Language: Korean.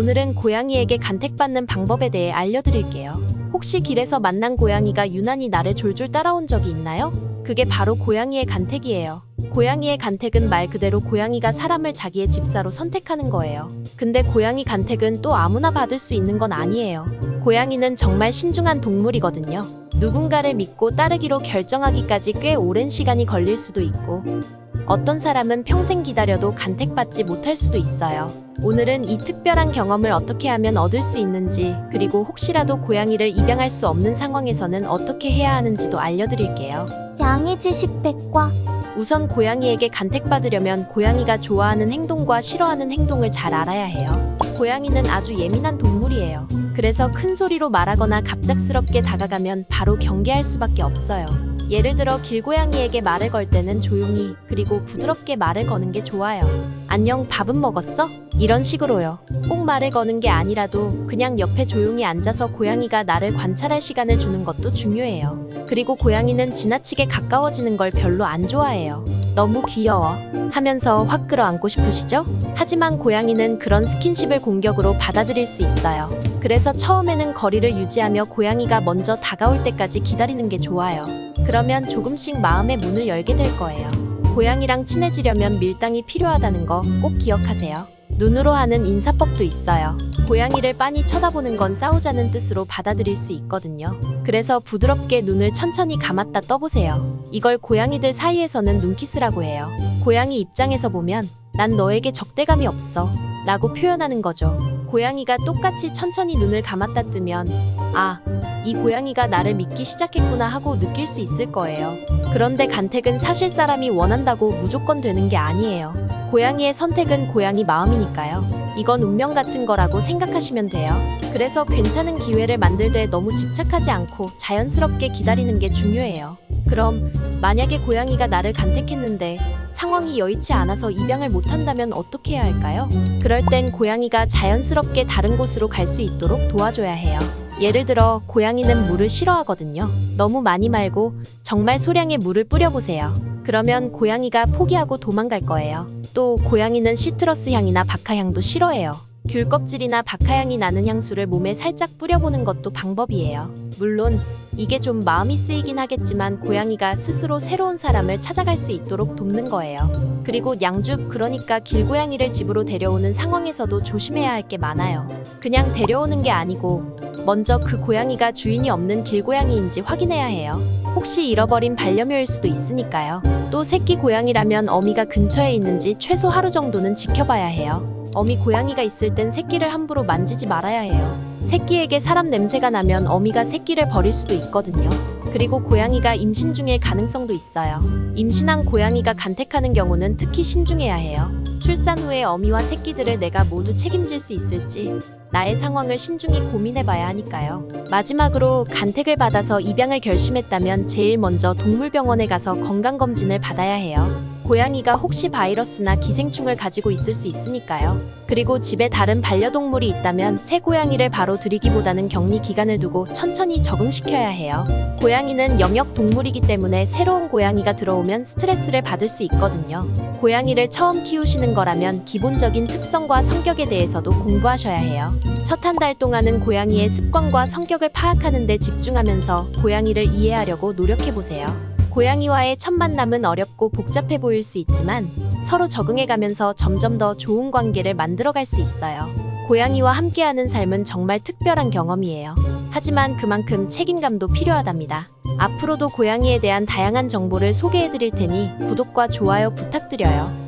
오늘은 고양이에게 간택받는 방법에 대해 알려드릴게요. 혹시 길에서 만난 고양이가 유난히 나를 졸졸 따라온 적이 있나요? 그게 바로 고양이의 간택이에요. 고양이의 간택은 말 그대로 고양이가 사람을 자기의 집사로 선택하는 거예요. 근데 고양이 간택은 또 아무나 받을 수 있는 건 아니에요. 고양이는 정말 신중한 동물이거든요. 누군가를 믿고 따르기로 결정하기까지 꽤 오랜 시간이 걸릴 수도 있고, 어떤 사람은 평생 기다려도 간택받지 못할 수도 있어요. 오늘은 이 특별한 경험을 어떻게 하면 얻을 수 있는지, 그리고 혹시라도 고양이를 입양할 수 없는 상황에서는 어떻게 해야 하는지도 알려드릴게요. 양의지 식백과 우선 고양이에게 간택받으려면 고양이가 좋아하는 행동과 싫어하는 행동을 잘 알아야 해요. 고양이는 아주 예민한 동물이에요. 그래서 큰 소리로 말하거나 갑작스럽게 다가가면 바로 경계할 수밖에 없어요. 예를 들어 길고양이에게 말을 걸 때는 조용히 그리고 부드럽게 말을 거는 게 좋아요. 안녕 밥은 먹었어? 이런 식으로요. 꼭 말을 거는 게 아니라도 그냥 옆에 조용히 앉아서 고양이가 나를 관찰할 시간을 주는 것도 중요해요. 그리고 고양이는 지나치게 가까워지는 걸 별로 안 좋아해요. 너무 귀여워. 하면서 확 끌어안고 싶으시죠? 하지만 고양이는 그런 스킨십을 공격으로 받아들일 수 있어요. 그래서 처음에는 거리를 유지하며 고양이가 먼저 다가올 때까지 기다리는 게 좋아요. 그러면 조금씩 마음의 문을 열게 될 거예요. 고양이랑 친해지려면 밀당이 필요하다는 거 꼭 기억하세요. 눈으로 하는 인사법도 있어요. 고양이를 빤히 쳐다보는 건 싸우자는 뜻으로 받아들일 수 있거든요. 그래서 부드럽게 눈을 천천히 감았다 떠보세요. 이걸 고양이들 사이에서는 눈키스라고 해요. 고양이 입장에서 보면 난 너에게 적대감이 없어 라고 표현하는 거죠. 고양이가 똑같이 천천히 눈을 감았다 뜨면 아, 이 고양이가 나를 믿기 시작했구나 하고 느낄 수 있을 거예요. 그런데 간택은 사실 사람이 원한다고 무조건 되는 게 아니에요. 고양이의 선택은 고양이 마음이니까요. 이건 운명 같은 거라고 생각하시면 돼요. 그래서 괜찮은 기회를 만들 때 너무 집착하지 않고 자연스럽게 기다리는 게 중요해요. 그럼 만약에 고양이가 나를 간택했는데 상황이 여의치 않아서 입양을 못한다면 어떻게 해야 할까요? 그럴 땐 고양이가 자연스럽게 다른 곳으로 갈 수 있도록 도와줘야 해요. 예를 들어 고양이는 물을 싫어하거든요. 너무 많이 말고 정말 소량의 물을 뿌려보세요. 그러면 고양이가 포기하고 도망갈 거예요. 또 고양이는 시트러스 향이나 박하 향도 싫어해요. 귤 껍질이나 박하향이 나는 향수를 몸에 살짝 뿌려보는 것도 방법이에요. 물론 이게 좀 마음이 쓰이긴 하겠지만 고양이가 스스로 새로운 사람을 찾아갈 수 있도록 돕는 거예요. 그리고 양주 그러니까 길고양이를 집으로 데려오는 상황에서도 조심해야 할 게 많아요. 그냥 데려오는 게 아니고 먼저 그 고양이가 주인이 없는 길고양이인지 확인해야 해요. 혹시 잃어버린 반려묘일 수도 있으니까요. 또 새끼 고양이라면 어미가 근처에 있는지 최소 하루 정도는 지켜봐야 해요. 어미 고양이가 있을 땐 새끼를 함부로 만지지 말아야 해요. 새끼에게 사람 냄새가 나면 어미가 새끼를 버릴 수도 있거든요. 그리고 고양이가 임신 중일 가능성도 있어요. 임신한 고양이가 간택하는 경우는 특히 신중해야 해요. 출산 후에 어미와 새끼들을 내가 모두 책임질 수 있을지 나의 상황을 신중히 고민해 봐야 하니까요. 마지막으로 간택을 받아서 입양을 결심했다면 제일 먼저 동물병원에 가서 건강검진을 받아야 해요. 고양이가 혹시 바이러스나 기생충을 가지고 있을 수 있으니까요. 그리고 집에 다른 반려동물이 있다면 새 고양이를 바로 들이기보다는 격리 기간을 두고 천천히 적응시켜야 해요. 고양이는 영역 동물이기 때문에 새로운 고양이가 들어오면 스트레스를 받을 수 있거든요. 고양이를 처음 키우시는 거라면 기본적인 특성과 성격에 대해서도 공부하셔야 해요. 첫 한 달 동안은 고양이의 습관과 성격을 파악하는 데 집중하면서 고양이를 이해하려고 노력해 보세요. 고양이와의 첫 만남은 어렵고 복잡해 보일 수 있지만 서로 적응해 가면서 점점 더 좋은 관계를 만들어갈 수 있어요. 고양이와 함께하는 삶은 정말 특별한 경험이에요. 하지만 그만큼 책임감도 필요하답니다. 앞으로도 고양이에 대한 다양한 정보를 소개해 드릴 테니 구독과 좋아요 부탁드려요.